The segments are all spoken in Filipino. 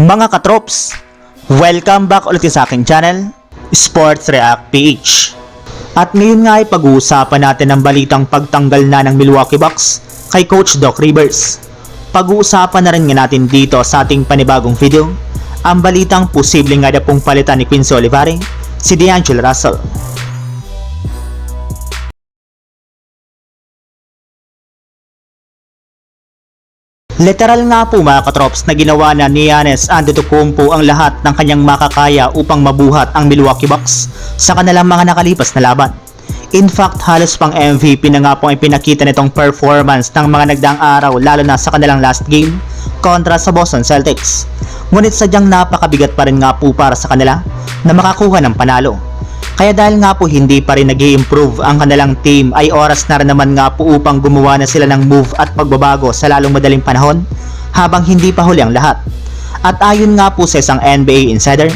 Mga katrops, welcome back ulit sa aking channel, Sports React PH. At ngayon nga ay pag-uusapan natin ang balitang pagtanggal na ng Milwaukee Bucks kay Coach Doc Rivers. Pag-uusapan na rin nga natin dito sa ating panibagong video, ang balitang posibleng nga na pong palitan ni Quincy Olivari, si D'Angelo Russell. Literal nga po mga katrops na ginawa na ni Giannis Antetokounmpo ang lahat ng kanyang makakaya upang mabuhat ang Milwaukee Bucks sa kanilang mga nakalipas na laban. In fact, halos pang MVP na nga po ang pinakita nitong performance ng mga nagdaang araw lalo na sa kanilang last game kontra sa Boston Celtics. Ngunit sadyang napakabigat pa rin nga po para sa kanila na makakuha ng panalo. Kaya dahil nga po hindi pa rin nag improve ang kanilang team ay oras na rin naman nga po upang gumawa na sila ng move at pagbabago sa lalong madaling panahon habang hindi pa huli ang lahat. At ayon nga po sa isang NBA insider,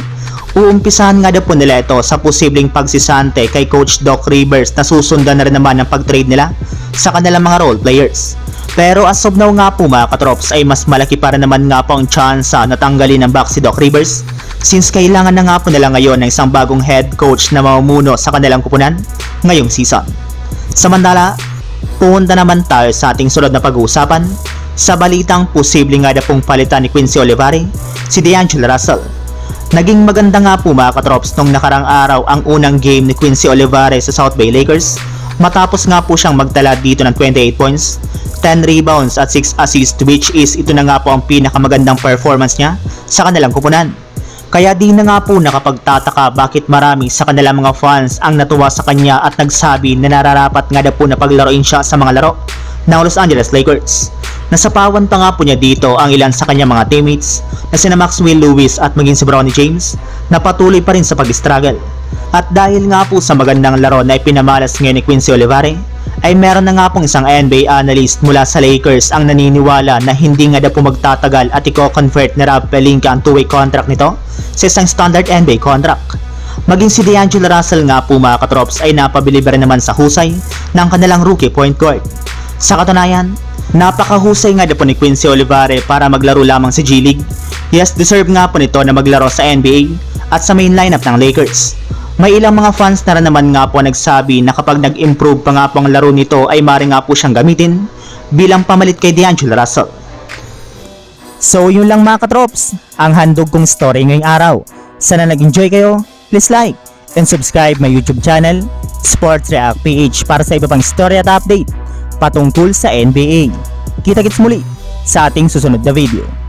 uumpisahan nga daw po nila ito sa posibleng pagsisante kay Coach Doc Rivers na susundan na rin naman ang pag-trade nila sa kanilang mga role players. Pero as of now nga po mga katrops ay mas malaki para naman nga po ang tsansa na tanggalin ng back si Doc Rivers since kailangan na nga po nila ngayon ng isang bagong head coach na mamumuno sa kanilang kupunan ngayong season. Samantala, pumunta naman tayo sa ating sunod na pag-uusapan sa balitang posibleng nga na pong palitan ni Quincy Olivari, si D'Angelo Russell. Naging maganda nga po mga katrops nung nakarang araw ang unang game ni Quincy Olivari sa South Bay Lakers matapos nga po siyang magtala dito ng 28 points, 10 rebounds at 6 assists which is ito na nga po ang pinakamagandang performance niya sa kanilang kupunan. Kaya di na nga po nakapagtataka bakit marami sa kanilang mga fans ang natuwa sa kanya at nagsabi na nararapat nga na po na paglaruin siya sa mga laro ng Los Angeles Lakers. Nasapawan pa nga po niya dito ang ilan sa kanyang mga teammates na sina Maxwell Lewis at maging si Bronny James na patuloy pa rin sa pag-struggle. At dahil nga po sa magandang laro na ipinamalas ngayon ni Quincy Olivari, ay meron na nga pong isang NBA analyst mula sa Lakers ang naniniwala na hindi nga daw po magtatagal at i-convert ni Rob Pelinka ang two-way contract nito sa isang standard NBA contract. Maging si D'Angelo Russell nga po mga katrops ay napabili rin naman sa husay ng kanilang rookie point guard. Sa katunayan, napakahusay nga daw po ni Quincy Olivari para maglaro lamang sa G League. Yes, deserve nga po nito na maglaro sa NBA at sa main lineup ng Lakers. May ilang mga fans na rin naman nga po nagsabi na kapag nag-improve pa nga po ang laro nito ay mari nga po siyang gamitin bilang pamalit kay D'Angelo Russell. So yun lang mga katrops, ang handog kong story ngayong araw. Sana nag-enjoy kayo, please like and subscribe my YouTube channel, Sports React PH para sa iba pang story at update patungkol sa NBA. Kita-kits muli sa ating susunod na video.